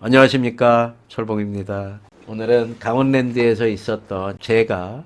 안녕하십니까 철봉입니다. 오늘은 강원랜드에서 있었던 제가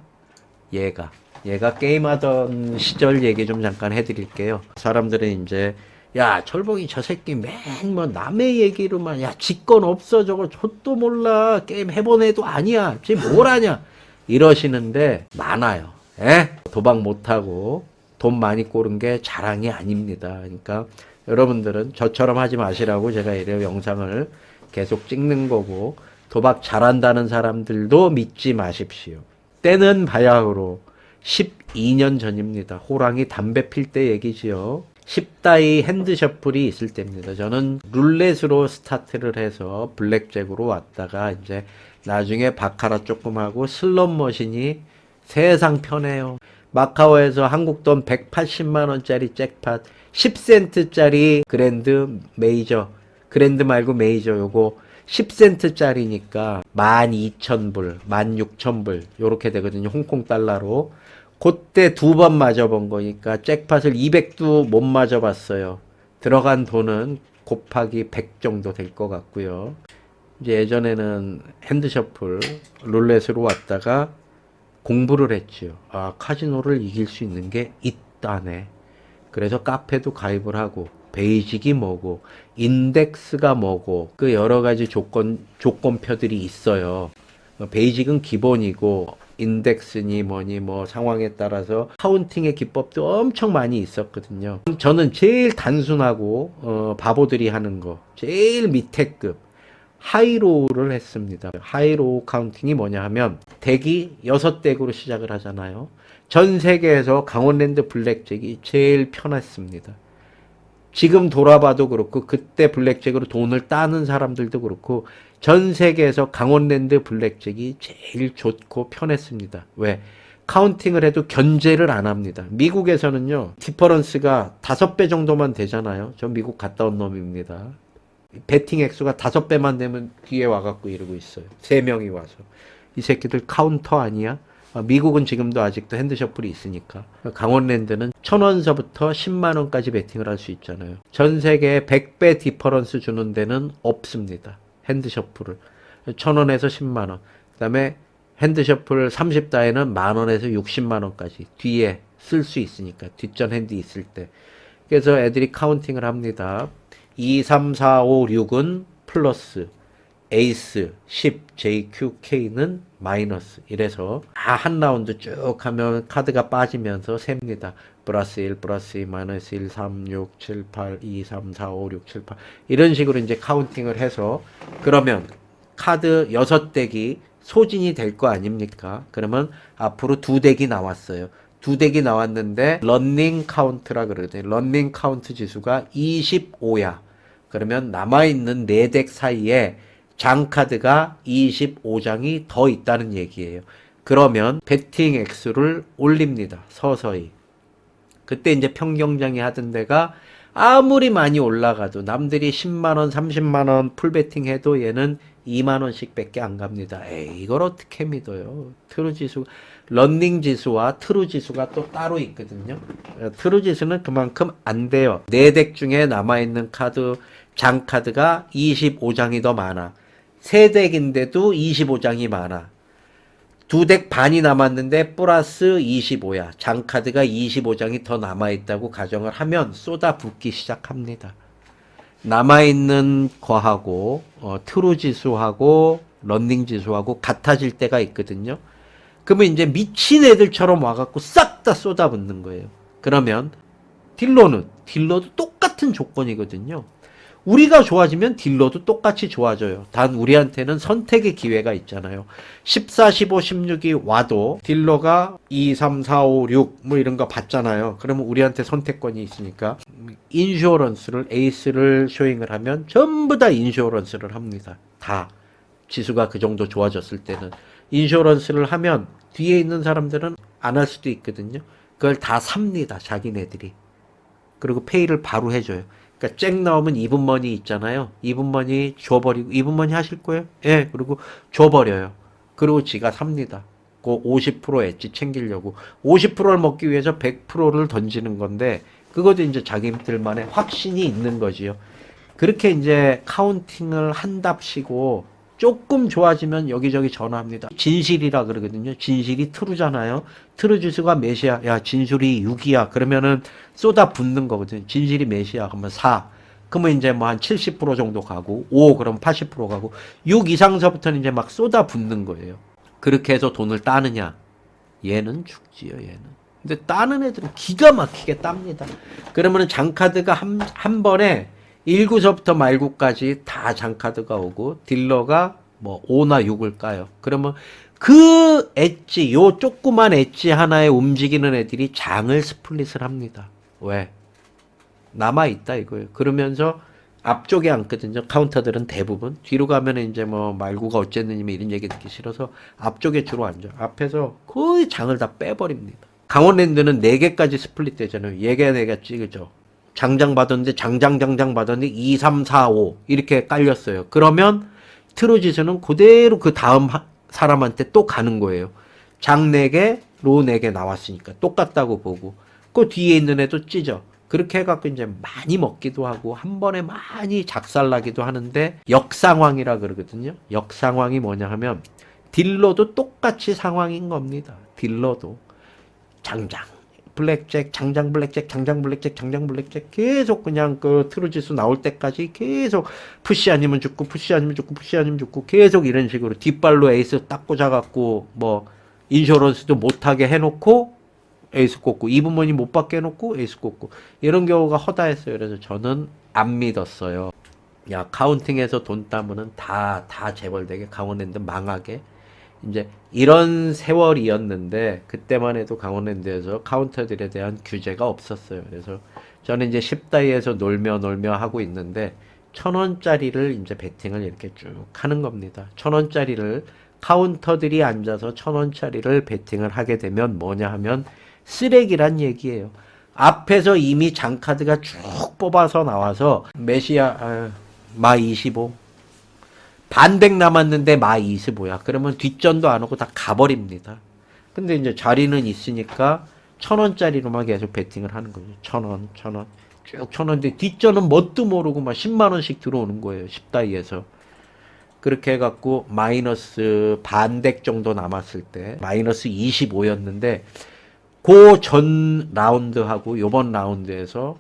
얘가 얘가 게임하던 시절 얘기 좀 잠깐 해드릴게요. 사람들은 이제 야 철봉이 저 새끼 맨뭐 남의 얘기로만 야 직권 없어 저거 좆도 몰라 게임 해본 애도 아니야 지금 뭘 하냐 이러시는데 많아요. 에? 도박 못하고 돈 많이 꼬른 게 자랑이 아닙니다. 그러니까 여러분들은 저처럼 하지 마시라고 제가 이런 영상을 계속 찍는 거고 도박 잘한다는 사람들도 믿지 마십시오. 때는 바야흐로 12년 전입니다. 호랑이 담배 필 때 얘기지요. 10다이 핸드셔플이 있을 때입니다. 저는 룰렛으로 스타트를 해서 블랙잭으로 왔다가 이제 나중에 바카라 조금 하고 슬롯 머신이 세상 편해요. 마카오에서 한국 돈 180만 원짜리 잭팟 10센트짜리 그랜드 메이저 그랜드 말고 메이저 요거 10센트짜리니까 12,000불, 16,000불 요렇게 되거든요. 홍콩 달러로. 그때 두 번 맞아본 거니까 잭팟을 200도 못 맞아봤어요. 들어간 돈은 곱하기 100 정도 될 것 같고요. 이제 예전에는 핸드셔플 룰렛으로 왔다가 공부를 했지요. 아, 카지노를 이길 수 있는 게 있다네. 그래서 카페도 가입을 하고, 베이직이 뭐고, 인덱스가 뭐고, 그 여러 가지 조건, 조건표들이 있어요. 어, 베이직은 기본이고, 인덱스니 뭐니 뭐 상황에 따라서 카운팅의 기법도 엄청 많이 있었거든요. 저는 제일 단순하고, 어, 바보들이 하는 거, 제일 밑에 급, 하이로우를 했습니다. 하이로우 카운팅이 뭐냐 하면 덱이 여섯 덱으로 시작을 하잖아요. 전 세계에서 강원랜드 블랙잭이 제일 편했습니다. 지금 돌아봐도 그렇고 그때 블랙잭으로 돈을 따는 사람들도 그렇고 전 세계에서 강원랜드 블랙잭이 제일 좋고 편했습니다. 왜? 카운팅을 해도 견제를 안 합니다. 미국에서는요, 디퍼런스가 다섯 배 정도만 되잖아요. 전 미국 갔다 온 놈입니다. 베팅 액수가 다섯 배만 되면 뒤에 와갖고 이러고 있어요. 세 명이 와서. 이 새끼들 카운터 아니야? 아, 미국은 지금도 아직도 핸드셔플이 있으니까. 강원랜드는 천원서부터 10만원까지 베팅을 할 수 있잖아요. 전 세계에 100배 디퍼런스 주는 데는 없습니다. 핸드셔플을. 천원에서 10만원. 그 다음에 핸드셔플 30다에는 만원에서 60만원까지 뒤에 쓸 수 있으니까. 뒷전 핸드 있을 때. 그래서 애들이 카운팅을 합니다. 2, 3, 4, 5, 6은 플러스, 에이스, 10, JQ, K는 마이너스. 이래서 다한 라운드 쭉 하면 카드가 빠지면서 셉니다. 플러스 1, 플러스 2, 마이너스 1, 3, 6, 7, 8, 2, 3, 4, 5, 6, 7, 8. 이런 식으로 이제 카운팅을 해서 그러면 카드 6덱이 소진이 될 거 아닙니까? 그러면 앞으로 두 덱이 나왔어요. 두 덱이 나왔는데 런닝 카운트라 그러거든요. 런닝 카운트 지수가 25야. 그러면 남아있는 네 덱 사이에 장 카드가 25장이 더 있다는 얘기예요. 그러면 베팅 액수를 올립니다. 서서히. 그때 이제 평경장이 하던 데가 아무리 많이 올라가도 남들이 10만원, 30만원 풀베팅 해도 얘는 2만원씩 밖에 안 갑니다. 에이, 이걸 어떻게 믿어요? 트루 지수, 런닝 지수와 트루 지수가 또 따로 있거든요. 어, 트루 지수는 그만큼 안 돼요. 네 덱 중에 남아있는 카드, 장 카드가 25장이 더 많아. 세 덱인데도 25장이 많아. 두 덱 반이 남았는데 플러스 25야. 장 카드가 25장이 더 남아있다고 가정을 하면 쏟아 붓기 시작합니다. 남아있는 거하고, 어, 트루 지수하고, 런닝 지수하고 같아질 때가 있거든요. 그러면 이제 미친 애들처럼 와갖고 싹 다 쏟아 붓는 거예요. 그러면 딜러는, 딜러도 똑같은 조건이거든요. 우리가 좋아지면 딜러도 똑같이 좋아져요. 단 우리한테는 선택의 기회가 있잖아요. 14, 15, 16이 와도 딜러가 2, 3, 4, 5, 6 뭐 이런 거 받잖아요. 그러면 우리한테 선택권이 있으니까 인슈어런스를 에이스를 쇼잉을 하면 전부 다 인슈어런스를 합니다. 다 지수가 그 정도 좋아졌을 때는 인슈어런스를 하면 뒤에 있는 사람들은 안 할 수도 있거든요. 그걸 다 삽니다. 자기네들이. 그리고 페이를 바로 해줘요. 그러니까 잭 나오면 이분머니 있잖아요. 이분머니 줘버리고 이분머니 하실 거예요? 예. 그리고 줘버려요. 그리고 지가 삽니다. 그 50% 엣지 챙기려고 50%를 먹기 위해서 100%를 던지는 건데 그것도 이제 자기들만의 확신이 있는 거지요. 그렇게 이제 카운팅을 한답시고 조금 좋아지면 여기저기 전화합니다. 진실이라 그러거든요. 진실이 트루잖아요. 트루 지수가 몇이야? 야, 진술이 6이야. 그러면은 쏟아 붓는 거거든요. 진실이 몇이야? 그러면 4. 그러면 이제 뭐 한 70% 정도 가고 5 그럼 80% 가고 6 이상서부터는 이제 막 쏟아 붓는 거예요. 그렇게 해서 돈을 따느냐? 얘는 죽지요, 얘는. 근데 따는 애들은 기가 막히게 땁니다. 그러면은 장카드가 한, 한 번에 1구서부터 말구까지 다 장카드가 오고 딜러가 뭐 5나 6을 까요. 그러면 그 엣지, 요 조그만 엣지 하나에 움직이는 애들이 장을 스플릿을 합니다. 왜? 남아있다 이거예요. 그러면서 앞쪽에 앉거든요. 카운터들은 대부분. 뒤로 가면 이제 뭐 말구가 어쨌느니 뭐 이런 얘기 듣기 싫어서 앞쪽에 주로 앉아. 앞에서 거의 장을 다 빼버립니다. 강원랜드는 4개까지 스플릿 되잖아요. 얘가 4개 찍으죠. 장장 받았는데 장장 장장 받았는데 2, 3, 4, 5 이렇게 깔렸어요. 그러면 트로지스는 그대로 그 다음 하- 사람한테 또 가는 거예요. 장 4개, 로 4개 나왔으니까 똑같다고 보고 그 뒤에 있는 애도 찢어. 그렇게 해갖고 이제 많이 먹기도 하고 한 번에 많이 작살나기도 하는데 역상황이라 그러거든요. 역상황이 뭐냐 하면 딜러도 똑같이 상황인 겁니다. 딜러도 장장 블랙잭 장장 블랙잭 장장 블랙잭 장장 블랙잭 계속 그냥 그 트루 지수 나올 때까지 계속 푸시 아니면 죽고 푸시 아니면 죽고 푸시 아니면 죽고 계속 이런 식으로 뒷발로 에이스 딱 꽂아갖고 뭐 인쇼런스도 못하게 해놓고 에이스 꽂고 이분머니 못 받게 해놓고 에이스 꽂고 이런 경우가 허다했어요. 그래서 저는 안 믿었어요. 야 카운팅에서 돈 따면은 다 다 재벌되게 강원랜드 망하게 이제 이런 세월이었는데 그때만 해도 강원랜드에서 카운터들에 대한 규제가 없었어요. 그래서 저는 이제 10다이에서 놀며 놀며 하고 있는데 천 원짜리를 이제 베팅을 이렇게 쭉 하는 겁니다. 천 원짜리를 카운터들이 앉아서 천 원짜리를 베팅을 하게 되면 뭐냐 하면 쓰레기란 얘기예요. 앞에서 이미 장카드가 쭉 뽑아서 나와서 메시아 아유, 마 25. 반백 남았는데 마 25야. 그러면 뒷전도 안 오고 다 가버립니다. 근데 이제 자리는 있으니까 천 원짜리로만 계속 베팅을 하는 거죠. 천 원, 천 원. 쭉 천 원인데 뒷전은 뭣도 모르고 막 10만 원씩 들어오는 거예요. 10다이에서. 그렇게 해갖고 마이너스 반덱 정도 남았을 때 마이너스 25였는데 그 전 라운드하고 요번 라운드에서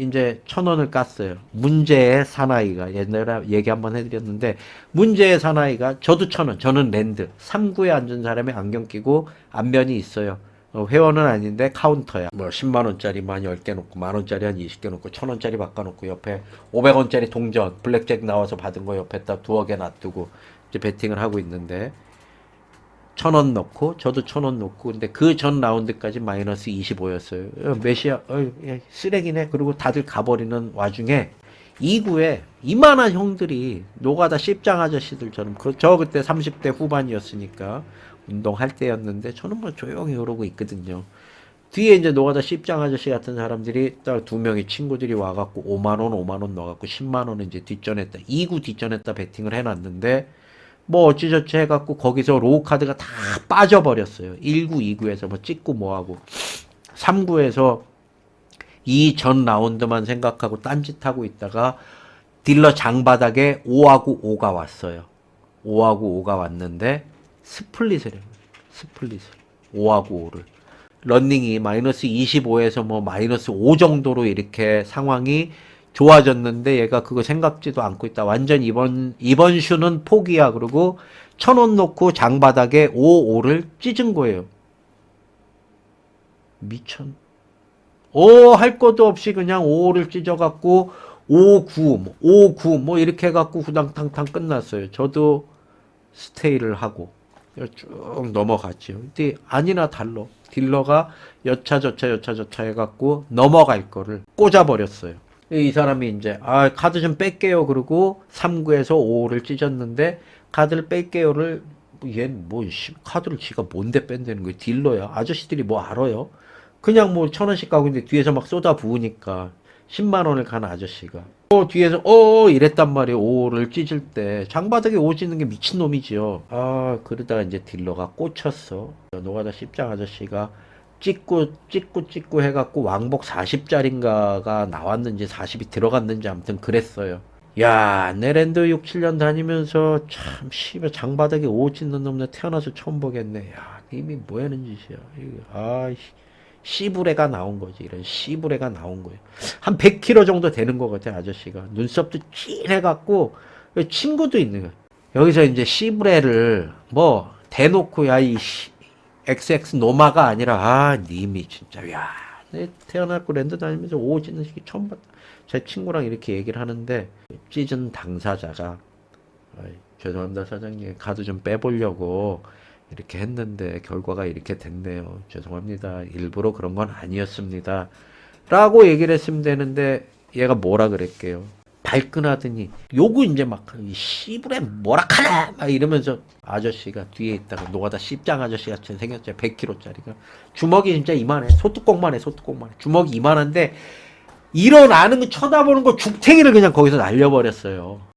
이제 천 원을 깠어요. 문제의 사나이가 옛날에 얘기 한번 해드렸는데 문제의 사나이가 저도 천 원, 저는 랜드 3구에 앉은 사람이 안경 끼고 안면이 있어요. 어, 회원은 아닌데 카운터야. 뭐 10만 원짜리 만 10개 놓고 만 원짜리 한 20개 놓고 천 원짜리 바꿔 놓고 옆에 500원짜리 동전 블랙잭 나와서 받은 거 옆에다 두어 개 놔두고 이제 베팅을 하고 있는데 천 원 넣고 저도 천 원 넣고 근데 그 전 라운드까지 마이너스 25였어요. 메시아 어, 예, 쓰레기네. 그리고 다들 가버리는 와중에 2구에 이만한 형들이 노가다 씹장 아저씨들처럼 그, 저 그때 30대 후반이었으니까 운동할 때였는데 저는 뭐 조용히 그러고 있거든요. 뒤에 이제 노가다 씹장 아저씨 같은 사람들이 딱 두 명의 친구들이 와갖고 5만 원, 5만 원 넣어갖고 10만 원은 이제 뒷전했다. 2구 뒷전했다 베팅을 해놨는데 뭐 어찌저찌 해갖고 거기서 로우 카드가 다 빠져버렸어요. 1구, 2구에서 뭐 찍고 뭐하고 3구에서 이 전 라운드만 생각하고 딴짓하고 있다가 딜러 장바닥에 5하고 5가 왔어요. 5하고 5가 왔는데 스플릿을 해요. 스플릿을. 5하고 5를. 런닝이 마이너스 25에서 뭐 마이너스 5 정도로 이렇게 상황이 좋아졌는데 얘가 그거 생각지도 않고 있다. 완전 이번 이번 슈는 포기야. 그리고 천 원 놓고 장바닥에 5, 5를 찢은 거예요. 미천. 오, 할 것도 없이 그냥 5를 찢어 갖고 5, 9, 뭐 5, 9, 뭐 이렇게 해 갖고 후당탕탕 끝났어요. 저도 스테이를 하고 쭉 넘어갔죠. 근데 아니나 달러. 딜러가 여차저차 여차저차 해갖고 넘어갈 거를 꽂아버렸어요. 이 사람이 이제 아 카드 좀 뺄게요. 그러고 3구에서 5를 찢었는데 카드를 뺄게요를 얘뭐 카드를 지가 뭔데 뺀다는 거예요. 딜러야. 아저씨들이 뭐 알아요? 그냥 뭐 천 원씩 가고 있는데 뒤에서 막 쏟아 부으니까 10만 원을 간 아저씨가 어 뒤에서 어 이랬단 말이에요. 5를 찢을 때 장바닥에 5 찢는 게 미친놈이지요. 아 그러다가 이제 딜러가 꽂혔어. 노가다 십장 아저씨가 찍고 찍고 찍고 해갖고 왕복 40짜린가가 나왔는지 40이 들어갔는지 아무튼 그랬어요. 야, 내랜드 6, 7년 다니면서 참 씨발 장바닥에 옷 찢는 놈네 태어나서 처음 보겠네. 야, 이미 뭐 하는 짓이야. 아, 씨부레가 나온 거지. 이런 씨부레가 나온 거예요. 한 100kg 정도 되는 것 같아, 아저씨가. 눈썹도 찐해갖고, 친구도 있는 거야. 여기서 이제 씨부레를 뭐 대놓고 야, 이 씨, XX 노마가 아니라, 아, 님이 진짜, 야, 내 태어났고 랜드 다니면서 옷 찢는 새끼 처음 봤다. 제 친구랑 이렇게 얘기를 하는데, 찢은 당사자가, 죄송합니다, 사장님. 카드 좀 빼보려고 이렇게 했는데, 결과가 이렇게 됐네요. 죄송합니다. 일부러 그런 건 아니었습니다. 라고 얘기를 했으면 되는데, 얘가 뭐라 그랬게요. 발끈하더니, 요거 이제 막, 이 씨부레 뭐라 카네! 막 이러면서 아저씨가 뒤에 있다가 노가다 씹장 아저씨 같이 생겼죠. 100kg짜리가. 주먹이 진짜 이만해. 소뚜껑만 해, 소뚜껑만 해. 주먹이 이만한데, 일어나는 거 쳐다보는 거 죽탱이를 그냥 거기서 날려버렸어요.